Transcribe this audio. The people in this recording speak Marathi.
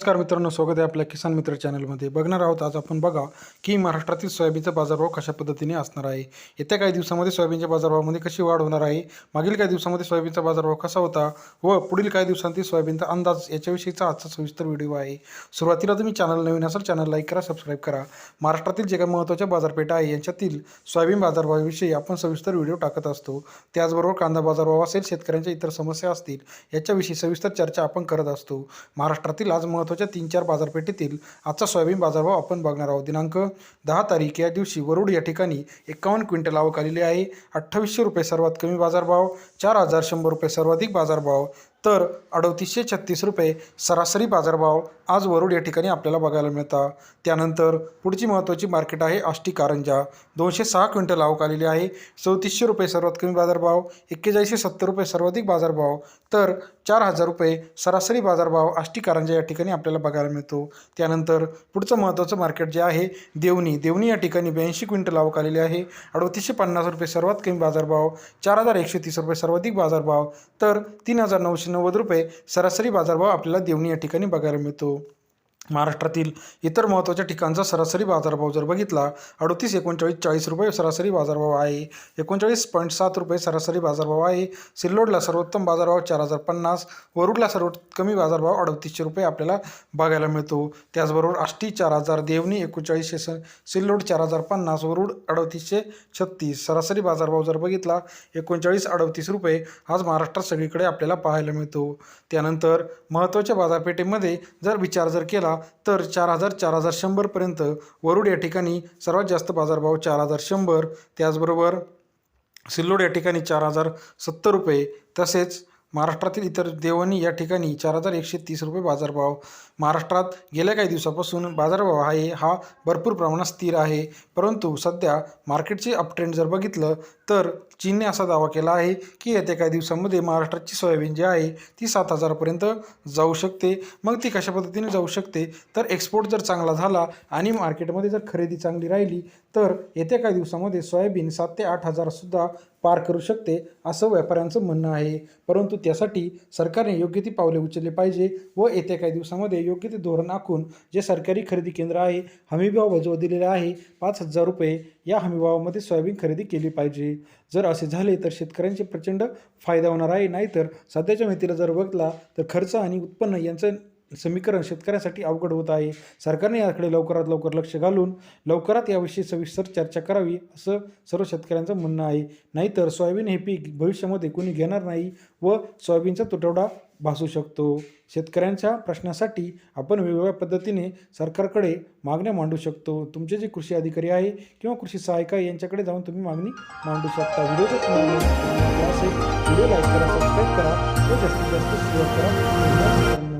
नमस्कार मित्रांनो स्वागत आहे आपल्या किसान मित्र चॅनलमध्ये. बघणार आहोत आज आपण बघा की महाराष्ट्रातील सोयाबीनचा बाजारभाव कशा पद्धतीने असणार आहे. येत्या काही दिवसामध्ये सोयाबीनच्या बाजारभावामध्ये कशी वाढ होणार आहे? मागील काही दिवसामध्ये सोयाबीनचा बाजारभाव कसा होता व पुढील काही दिवसांतील सोयाबीनचा अंदाज याच्याविषयीचा आजचा सविस्तर व्हिडिओ आहे. सुरुवातीला तुम्ही चॅनल नवीन असाल चॅनल लाईक करा सबस्क्राईब करा. महाराष्ट्रातील जे काही महत्त्वाच्या बाजारपेठा आहे यांच्यातील सोयाबीन बाजारभावाविषयी आपण सविस्तर व्हिडिओ टाकत असतो. त्याचबरोबर कांदा बाजारभाव असेल शेतकऱ्यांच्या इतर समस्या असतील याच्याविषयी सविस्तर चर्चा आपण करत असतो. महाराष्ट्रातील आज महत्त्वाच्या तीन चार बाजारपेठेतील आजचा सोयाबीन बाजारभाव आपण बघणार आहोत. दिनांक दहा तारीख या दिवशी वरुड या ठिकाणी एकावन्न क्विंटल आवक आलेली आहे. अठ्ठावीसशे रुपये सर्वात कमी बाजारभाव चार हजार शंभर रुपये सर्वाधिक बाजारभाव तर अडतीसशे छत्तीस रुपये सरासरी बाजारभाव आज वरुड या ठिकाणी आपल्याला बघायला मिळतात त्यानंतर पुढची महत्त्वाची मार्केट आहे आष्टी कारंजा. दोनशे सहा क्विंटल आवक आलेली आहे. चौतीसशे रुपये सर्वात कमी बाजारभाव एक्केचाळीसशे सत्तर रुपये सर्वाधिक बाजारभाव तर चार हजार रुपये सरासरी बाजारभाव आष्टी कारंजा या ठिकाणी आपल्याला बघायला मिळतो. त्यानंतर पुढचं महत्त्वाचं मार्केट जे आहे देवणी. देवणी या ठिकाणी ब्याऐंशी क्विंटल आवक आलेली आहे. अडतीसशे पन्नास रुपये सर्वात कमी बाजारभाव चार हजार एकशे तीस रुपये सर्वाधिक बाजारभाव तर तीन हजार नऊशे नव्वद रुपये सरासरी बाजारभाव आपल्याला देवणी या ठिकाणी बघायला मिळतो. महाराष्ट्रातील इतर महत्त्वाच्या ठिकाणचा सरासरी बाजारभाव जर बघितला अडतीस एकोणचाळीस चाळीस रुपये सरासरी बाजारभाव आहे. एकोणचाळीस पॉईंट सात रुपये सरासरी बाजारभाव आहे. सिल्लोडला सर्वोत्तम बाजारभाव चार हजार पन्नास वरुडला सर्वात कमी बाजारभाव अडतीसशे रुपये आपल्याला बघायला मिळतो. त्याचबरोबर आष्टी चार हजार देवणी एकोणचाळीसशे स सिल्लोड चार हजार पन्नास वरुड अडतीसशे छत्तीस सरासरी बाजारभाव जर बघितला एकोणचाळीस अडतीस रुपये आज महाराष्ट्रात सगळीकडे आपल्याला पाहायला मिळतो. त्यानंतर महत्त्वाच्या बाजारपेठेमध्ये जर विचार जर केला तर चार हजार चार हजार शंभरपर्यंत वरुड या ठिकाणी सर्वात जास्त बाजारभाव चार हजार शंभर. त्याचबरोबर सिल्लोड या ठिकाणी चार हजार सत्तर रुपये. तसेच महाराष्ट्रातील इतर देवणी या ठिकाणी चार हजार एकशे तीस रुपये बाजारभाव. महाराष्ट्रात गेल्या काही दिवसापासून बाजारभाव आहे हा भरपूर प्रमाणात स्थिर आहे. परंतु सध्या मार्केटचे अपट्रेंड जर बघितलं तर चीनने असा दावा केला आहे की येत्या काही दिवसांमध्ये महाराष्ट्राची सोयाबीन जी आहे ती सात हजारापर्यंत जाऊ शकते. मग ती कशा पद्धतीने जाऊ शकते? तर एक्सपोर्ट जर चांगला झाला आणि मार्केटमध्ये जर खरेदी चांगली राहिली तर येत्या काही दिवसामध्ये सोयाबीन सात ते आठ हजारसुद्धा पार करू शकते असं व्यापाऱ्यांचं म्हणणं आहे. परंतु त्यासाठी सरकारने योग्य ती पावले उचलली पाहिजे व येत्या काही दिवसामध्ये योग्य ते धोरण आखून जे सरकारी खरेदी केंद्र आहे हमीभाव जो दिलेला आहे पाच हजार रुपये या हमीभावामध्ये सोयाबीन खरेदी केली पाहिजे. जर असे झाले तर शेतकऱ्यांचे प्रचंड फायदा होणार आहे. नाहीतर सध्याच्या मितीला जर बघला तर खर्च आणि उत्पन्न यांचं समीकरण शेतकऱ्यांसाठी अवघड होत आहे. सरकारने याकडे लवकरात लवकर लक्ष घालून लवकरात याविषयी सविस्तर चर्चा करावी असं सर्व शेतकऱ्यांचं म्हणणं आहे. नाहीतर सोयाबीन हे पीक भविष्यामध्ये कोणी घेणार नाही व सोयाबीनचा तुटवडा भासू शकतो. शेतकऱ्यांच्या प्रश्नासाठी आपण वेगवेगळ्या पद्धतीने सरकारकडे मागण्या मांडू शकतो. तुमचे जे कृषी अधिकारी आहे किंवा कृषी सहाय्यक आहे यांच्याकडे जाऊन तुम्ही मागणी मांडू शकता. व्हिडिओ व्हिडिओ लाईक करा सबस्क्राईब करा व जास्तीत जास्त शेअर करा.